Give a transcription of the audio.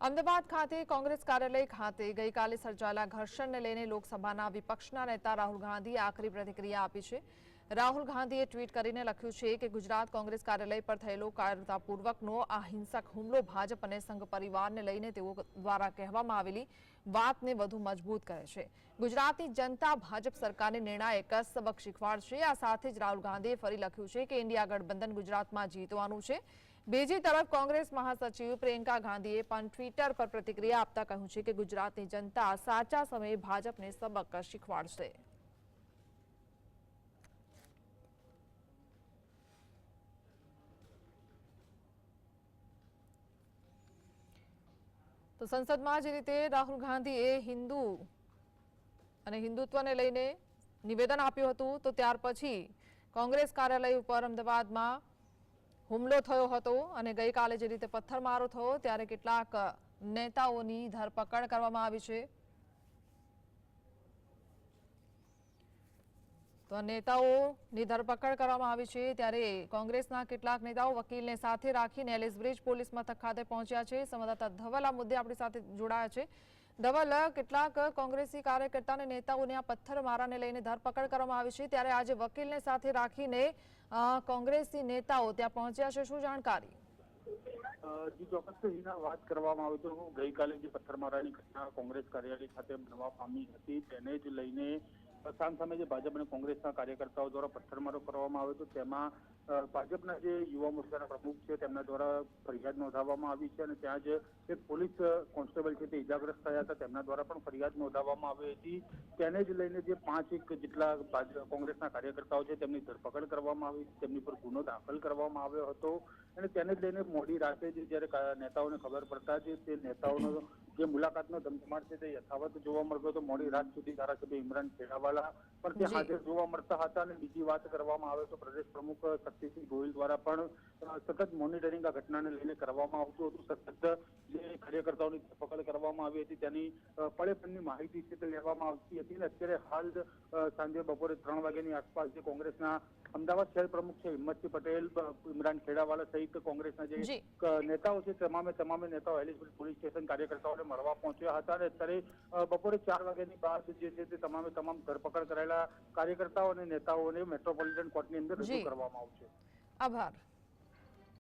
અમદાવાદ ખાતે કોંગ્રેસ કાર્યાલય ખાતે ગઈકાલે સર્જાયેલા ઘર્ષણને લઈને લોકસભાના વિપક્ષના નેતા રાહુલ ગાંધીએ આકરી પ્રતિક્રિયા આપી છે. રાહુલ ગાંધીએ ટ્વીટ કરીને લખ્યું છે કે ગુજરાત કોંગ્રેસ કાર્યાલય પર થયેલો કાયરતાપૂર્વકનો આ હિંસક હુમલો ભાજપ અને સંઘ પરિવારને લઈને તેઓ દ્વારા કહેવામાં આવેલી વાતને વધુ મજબૂત કરે છે. ગુજરાતની જનતા ભાજપ સરકારને નિર્ણાયક સબક શીખવાડશે. આ સાથે જ રાહુલ ગાંધીએ ફરી લખ્યું છે કે ઇન્ડિયા ગઠબંધન ગુજરાતમાં જીતવાનું છે. બીજી તરફ કોંગ્રેસ મહાસચિવ પ્રિયંકા ગાંધીએ પણ ટ્વિટર પર પ્રતિક્રિયા આપતા કહ્યું છે કે ગુજરાતની જનતા સાચા સમયે ભાજપને સબક શીખવાડશે. તો સંસદમાં જે રીતે રાહુલ ગાંધીએ હિન્દુ અને હિન્દુત્વને લઈને નિવેદન આપ્યું હતું, તો ત્યાર પછી કોંગ્રેસ કાર્યાલય ઉપર અમદાવાદમાં હુમલો થયો હતો અને ગઈકાલે જે રીતે પથ્થરમારો થયો, ત્યારે કેટલાક નેતાઓની ધરપકડ કરવામાં આવી છે. તો નેતાઓની ધરપકડ કરવામાં આવી છે ત્યારે કોંગ્રેસના કેટલાક નેતાઓ વકીલને સાથે રાખીને એલિસ બ્રિજ પોલીસ મથક ખાતે પહોંચ્યા છે. સંવાદદાતા ધવલ આ મુદ્દે આપણી સાથે જોડાયા છે. ધવલ કેટલાક કોંગ્રેસી કાર્યકર્તા અને નેતાઓને આ પથ્થરમારાને લઈને ધરપકડ કરવામાં આવી છે. ત્યારે આજે વકીલને સાથે રાખીને કોંગ્રેસી નેતાઓ ત્યાં પહોંચ્યા છે. શું જાણકારી? વાત કરવામાં આવે તો ગઈકાલે જે પથ્થરમારાની ઘટના કોંગ્રેસ કાર્યાલય ખાતે બનવા પામી હતી, તેને જ લઈને સામ સામે જે ભાજપ અને કોંગ્રેસના કાર્યકર્તાઓ દ્વારા પથ્થરમારો કરવામાં આવ્યો હતો તેમાં ભાજપના જે યુવા મોરચાના પ્રમુખ છે તેમના દ્વારા ફરિયાદ નોંધાવવામાં આવી છે અને ત્યાં જ એક પોલીસ કોન્સ્ટેબલ છે તે ઇજાગ્રસ્ત થયા હતા તેમના દ્વારા પણ ફરિયાદ નોંધાવવામાં આવી હતી. તેને જ લઈને જે પાંચ એક જેટલા કોંગ્રેસના કાર્યકર્તાઓ છે તેમની ધરપકડ કરવામાં આવી, તેમની પર ગુનો દાખલ કરવામાં આવ્યો હતો. અને તેને જ લઈને મોડી રાતે જે જ્યારે નેતાઓને ખબર પડતા છે તે નેતાઓનો જે મુલાકાતનો ધમધમાટ છે તે યથાવત જોવા મળતો હતો મોડી રાત સુધી ધારાસભ્ય ઇમરાન ખેડાવાલા પણ તે હાજર જોવા મળતા હતા અને બીજી વાત કરવામાં આવે તો પ્રદેશ પ્રમુખ શક્તિસિંહ ગોહિલ દ્વારા પણ સતત મોનિટરિંગ આ ઘટનાને લઈને કરવામાં આવતું હતું. સતત જે કાર્યકર્તાઓની ધરપકડ કરવામાં આવી હતી તેની પળેપણની માહિતી છે તે લેવામાં આવતી હતી. અને અત્યારે હાલ સાંજે બપોરે ત્રણ વાગ્યાની આસપાસ જે કોંગ્રેસના અમદાવાદ શહેર પ્રમુખ છે હિંમતસિંહ પટેલ ઇમરાન ખેડાવાલા સહિત કોંગ્રેસના જે નેતાઓ છે તમામે તમામે નેતાઓ એલિસબ્રિજ પોલીસ સ્ટેશન કાર્યકર્તાઓને મળવા પહોંચ્યા હતા અને અત્યારે બપોરે ચાર વાગ્યાની બાદ જે છે તે તમામે તમામ ધરપકડ કરાયેલા કાર્યકર્તાઓ અને નેતાઓને મેટ્રોપોલિટન કોર્ટની અંદર રજૂ કરવામાં આવશે. આભાર.